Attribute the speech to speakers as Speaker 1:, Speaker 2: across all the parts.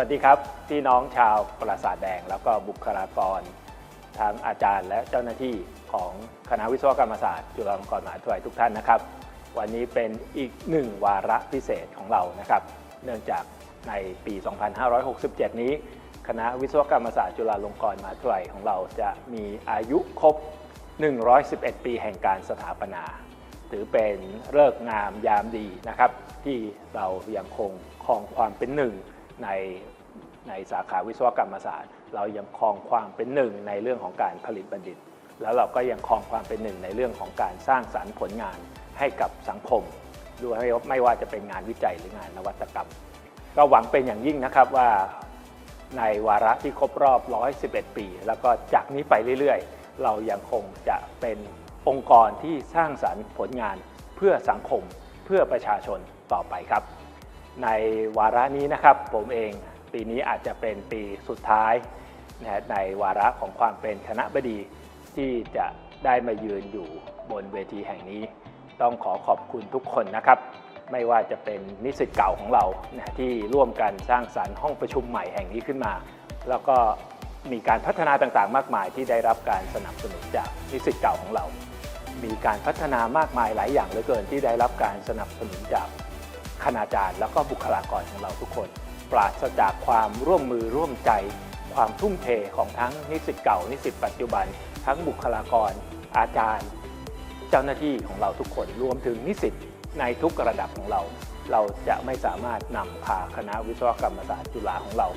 Speaker 1: วัสดีครับ พี่น้องชาวปราสาทแดง แล้วก็บุคลากรทั้งอาจารย์และเจ้าหน้าที่ของคณะวิศวกรรมศาสตร์จุฬาลงกรณ์มหาวิทยาลัยทุกท่านนะครับ วันนี้เป็นอีกหนึ่งวาระพิเศษของเรานะครับ เนื่องจากในปี 2567 นี้ คณะวิศวกรรมศาสตร์จุฬาลงกรณ์มหาวิทยาลัยของเราจะมีอายุครบ 111 ปีแห่งการสถาปนา ถือเป็นเลิกงามยามดีนะครับ ที่เรายังคงครองความเป็นหนึ่ง ในในสาขาวิศวกรรมศาสตร์ เรายังครองความเป็นหนึ่งในเรื่องของการผลิตบัณฑิต แล้วเราก็ยังครองความเป็นหนึ่งในเรื่องของการสร้างสรรค์ผลงานให้กับสังคมด้วยไม่ว่าจะเป็นงานวิจัยหรืองานนวัตกรรม ก็หวังเป็นอย่างยิ่งนะครับว่าในวาระที่ครบรอบ 111 ปี แล้วก็จากนี้ไปเรื่อยๆ เรายังคงจะเป็นองค์กรที่สร้างสรรค์ผลงานเพื่อสังคมเพื่อประชาชนต่อไปครับ ในวาระนี้นะครับผมเองปีนี้อาจจะเป็นปีสุดท้ายนะในวาระของความเป็นคณะบดีที่จะได้มายืนอยู่บนเวทีแห่งนี้ ต้องขอขอบคุณทุกคนนะครับ ไม่ว่าจะเป็นนิสิตเก่าของเรานะที่ร่วมกันสร้างสรรค์ห้องประชุมใหม่แห่งนี้ขึ้นมา แล้วก็มีการพัฒนาต่างๆ มากมายที่ได้รับการสนับสนุนจากนิสิตเก่าของเรา มีการพัฒนามากมายหลายอย่างเหลือเกินที่ได้รับการสนับสนุนจาก คณาจารย์แล้วก็บุคลากรของเราทุกคน ปราศจากความร่วมมือร่วมใจ ความทุ่มเทของทั้งนิสิตเก่า นิสิตปัจจุบัน ทั้งบุคลากร อาจารย์ เจ้าหน้าที่ของเราทุกคนรวมถึงนิสิตในทุกระดับของเรา เราจะไม่สามารถนำพาคณะวิศวกรรมศาสตร์จุฬาของเรา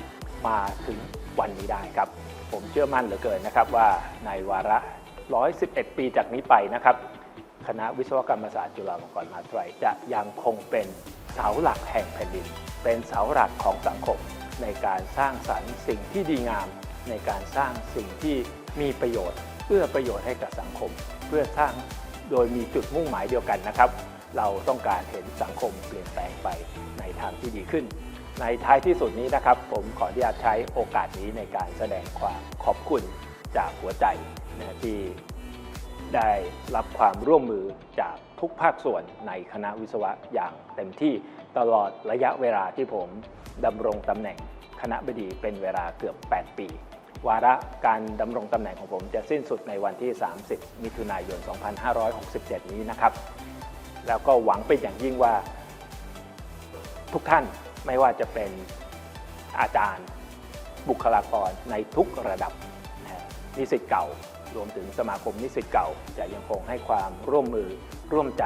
Speaker 1: มาถึงวันนี้ได้ครับ ผมเชื่อมั่นเหลือเกินนะครับว่าในวาระ 111 ปีจากนี้ไปนะครับ คณะวิศวกรรมศาสตร์จุฬาลงกรณ์มหาวิทยาลัยจะยังคงเป็นเสาหลักแห่งแผ่นดิน เป็นเสาหลักของสังคม ในการสร้างสรรค์สิ่งที่ดีงาม ในการสร้างสิ่งที่มีประโยชน์เพื่อประโยชน์ให้กับสังคม เพื่อสร้างโดยมีจุดมุ่งหมายเดียวกันนะครับ เราต้องการเห็นสังคมเปลี่ยนแปลงไปในทางที่ดีขึ้น ในท้ายที่สุดนี้นะครับ ผมขออนุญาตใช้โอกาสนี้ในการแสดงความขอบคุณจากหัวใจนะที่ ได้รับความร่วมมือจากทุกภาคส่วนในคณะวิศวะอย่างเต็มที่ตลอดระยะเวลาที่ผมดำรงตำแหน่งคณะบดีเป็นเวลาเกือบ 8 ปี วาระการดำรงตำแหน่งของผมจะสิ้นสุดในวันที่ 30 มิถุนายน 2567 นี้นะครับ แล้วก็หวังเป็นอย่างยิ่งว่า ทุกท่านไม่ว่าจะเป็นอาจารย์ บุคลากรในทุกระดับนิสิตเก่า รวมถึงสมาคมนิสิตเก่าจะยังคงให้ความร่วมมือร่วมใจ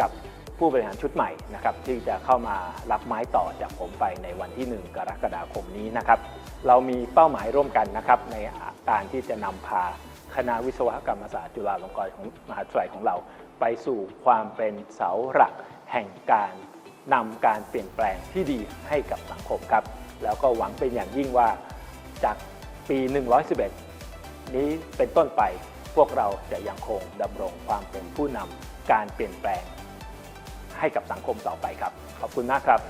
Speaker 1: กับผู้บริหารชุดใหม่นะครับที่จะเข้ามารับไม้ต่อจากผมไปในวันที่ 1 กรกฎาคมนี้นะครับ เรามีเป้าหมายร่วมกันนะครับในการที่จะนำพาคณะวิศวกรรมศาสตร์จุฬาลงกรณ์ของมหาวิทยาลัยของเรา ไปสู่ความเป็นเสาหลักแห่งการนำการเปลี่ยนแปลงที่ดีให้กับสังคมครับ แล้วก็หวังเป็นอย่างยิ่งว่าจากปี 111 นี้เป็นต้นไปพวกเราจะยังคงดำรงความเป็นผู้นำการเปลี่ยนแปลงให้กับสังคมต่อไปครับ ขอบคุณมากครับ